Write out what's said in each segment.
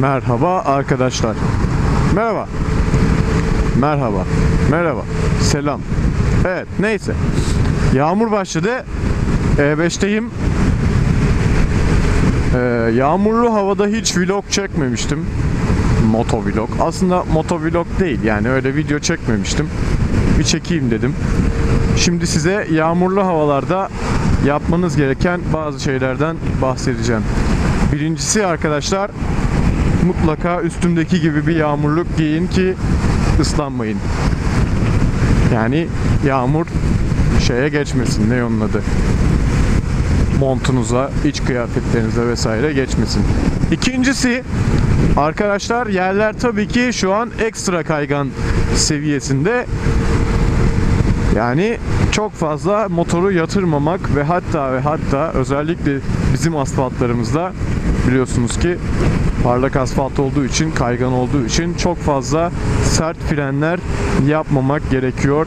Merhaba arkadaşlar. Merhaba. Merhaba. Merhaba. Selam. Evet neyse. Yağmur başladı. E5'teyim. Ee, yağmurlu havada hiç vlog çekmemiştim. Motovlog. Aslında motovlog değil yani öyle video çekmemiştim. Bir çekeyim dedim. Şimdi size yağmurlu havalarda yapmanız gereken bazı şeylerden bahsedeceğim. Birincisi arkadaşlar mutlaka üstümdeki gibi bir yağmurluk giyin ki ıslanmayın. Yani yağmur şeye geçmesin ne onun adı montunuza, iç kıyafetlerinize vesaire geçmesin. İkincisi arkadaşlar yerler tabii ki şu an ekstra kaygan seviyesinde. Yani çok fazla motoru yatırmamak ve hatta ve hatta özellikle bizim asfaltlarımızda biliyorsunuz ki parlak asfalt olduğu için, kaygan olduğu için çok fazla sert frenler yapmamak gerekiyor.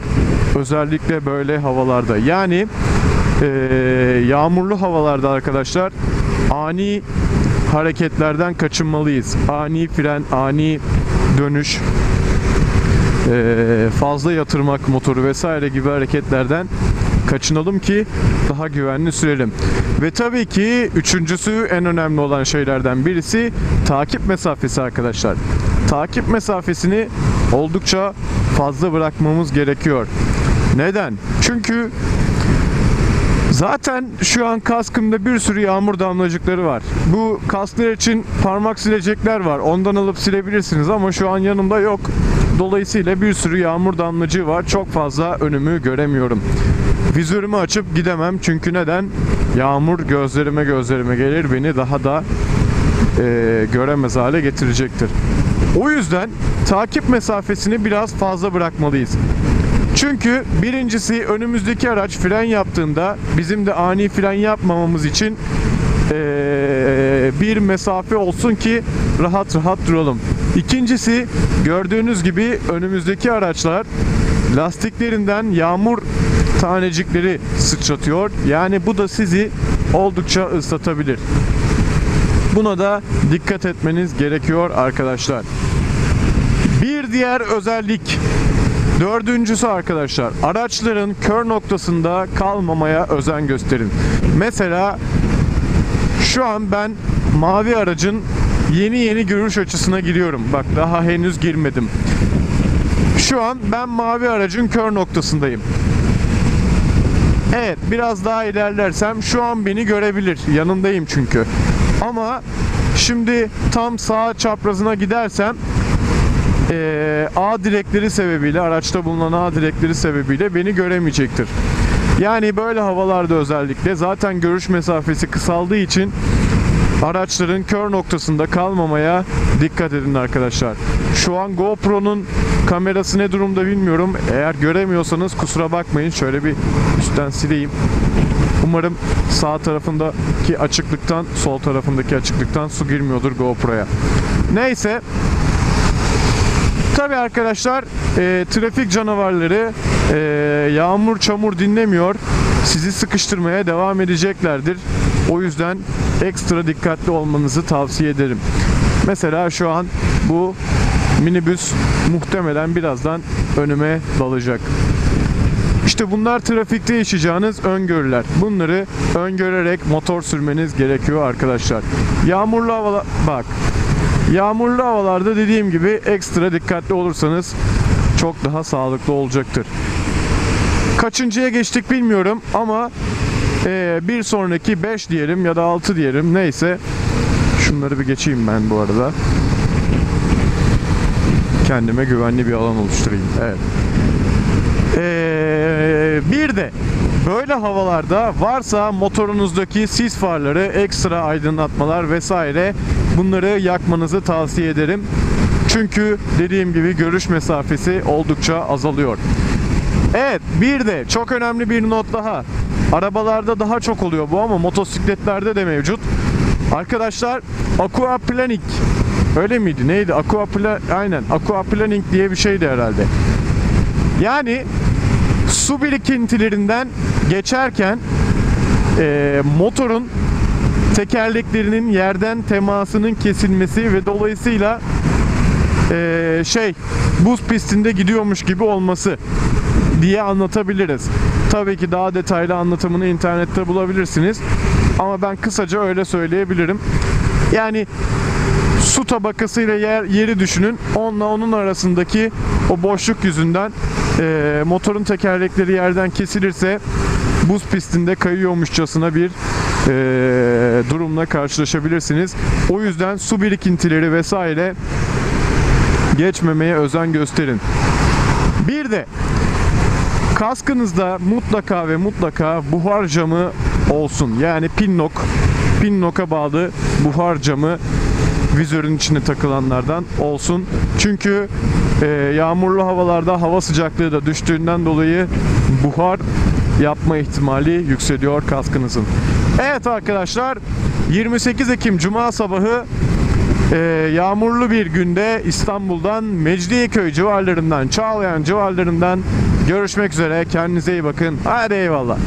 Özellikle böyle havalarda. Yani eee, yağmurlu havalarda arkadaşlar ani hareketlerden kaçınmalıyız. Ani fren, ani dönüş, fazla yatırmak motoru vesaire gibi hareketlerden kaçınalım ki daha güvenli sürelim. Ve tabii ki üçüncüsü en önemli olan şeylerden birisi takip mesafesi arkadaşlar. Takip mesafesini oldukça fazla bırakmamız gerekiyor. Neden? Çünkü Zaten şu an kaskımda bir sürü yağmur damlacıkları var. Bu kasklar için parmak silecekler var. Ondan alıp silebilirsiniz ama şu an yanımda yok. Dolayısıyla bir sürü yağmur damlacığı var. Çok fazla önümü göremiyorum. Vizörümü açıp gidemem çünkü neden? Yağmur gözlerime gözlerime gelir beni daha da eee, göremez hale getirecektir. O yüzden takip mesafesini biraz fazla bırakmalıyız. Çünkü birincisi önümüzdeki araç fren yaptığında bizim de ani fren yapmamamız için eee, bir mesafe olsun ki rahat rahat duralım. İkincisi gördüğünüz gibi önümüzdeki araçlar lastiklerinden yağmur tanecikleri sıçratıyor. Yani bu da sizi oldukça ıslatabilir. Buna da dikkat etmeniz gerekiyor arkadaşlar. Bir diğer özellik Dördüncüsü arkadaşlar araçların kör noktasında kalmamaya özen gösterin. Mesela şu an ben mavi aracın yeni yeni görüş açısına giriyorum. Bak daha henüz girmedim. Şu an ben mavi aracın kör noktasındayım. Evet biraz daha ilerlersem şu an beni görebilir. Yanındayım çünkü. Ama şimdi tam sağ çaprazına gidersem eee, A direkleri sebebiyle araçta bulunan A direkleri sebebiyle beni göremeyecektir. Yani böyle havalarda özellikle zaten görüş mesafesi kısaldığı için araçların kör noktasında kalmamaya dikkat edin arkadaşlar. Şu an GoPro'nun kamerası ne durumda bilmiyorum. Eğer göremiyorsanız kusura bakmayın. Şöyle bir üstten sileyim. Umarım sağ tarafındaki açıklıktan, sol tarafındaki açıklıktan su girmiyordur GoPro'ya. Neyse, Tabii arkadaşlar e, trafik canavarları e, yağmur çamur dinlemiyor. Sizi sıkıştırmaya devam edeceklerdir. O yüzden ekstra dikkatli olmanızı tavsiye ederim. Mesela şu an bu minibüs muhtemelen birazdan önüme dalacak. İşte bunlar trafikte yaşayacağınız öngörüler. Bunları öngörerek motor sürmeniz gerekiyor arkadaşlar. Yağmurlu havalar bak Yağmurlu havalarda dediğim gibi ekstra dikkatli olursanız çok daha sağlıklı olacaktır. Kaçıncıya geçtik bilmiyorum ama eee, bir sonraki 5 diyelim ya da 6 diyelim neyse. Şunları bir geçeyim ben bu arada. Kendime güvenli bir alan oluşturayım. Evet. Eee, bir de böyle havalarda varsa motorunuzdaki sis farları, ekstra aydınlatmalar vesaire bunları yakmanızı tavsiye ederim. Çünkü dediğim gibi görüş mesafesi oldukça azalıyor. Evet bir de çok önemli bir not daha. Arabalarda daha çok oluyor bu ama motosikletlerde de mevcut. Arkadaşlar aquaplaning öyle miydi neydi? Aquapla aynen aquaplaning diye bir şeydi herhalde. Yani su birikintilerinden geçerken e, motorun tekerleklerinin yerden temasının kesilmesi ve dolayısıyla eee, şey buz pistinde gidiyormuş gibi olması diye anlatabiliriz. Tabii ki daha detaylı anlatımını internette bulabilirsiniz. Ama ben kısaca öyle söyleyebilirim. Yani su tabakasıyla yer, yeri düşünün. Onunla onun arasındaki o boşluk yüzünden eee, motorun tekerlekleri yerden kesilirse buz pistinde kayıyormuşçasına bir eee, durumla karşılaşabilirsiniz. O yüzden su birikintileri vesaire geçmemeye özen gösterin. Bir de kaskınızda mutlaka ve mutlaka buhar camı olsun. Yani pinnok, pinnok'a bağlı buhar camı vizörün içine takılanlardan olsun. Çünkü e, yağmurlu havalarda hava sıcaklığı da düştüğünden dolayı buhar yapma ihtimali yükseliyor kaskınızın. Evet arkadaşlar 28 Ekim Cuma sabahı ee, yağmurlu bir günde İstanbul'dan Mecidiyeköy civarlarından, Çağlayan civarlarından görüşmek üzere. Kendinize iyi bakın. Hadi eyvallah.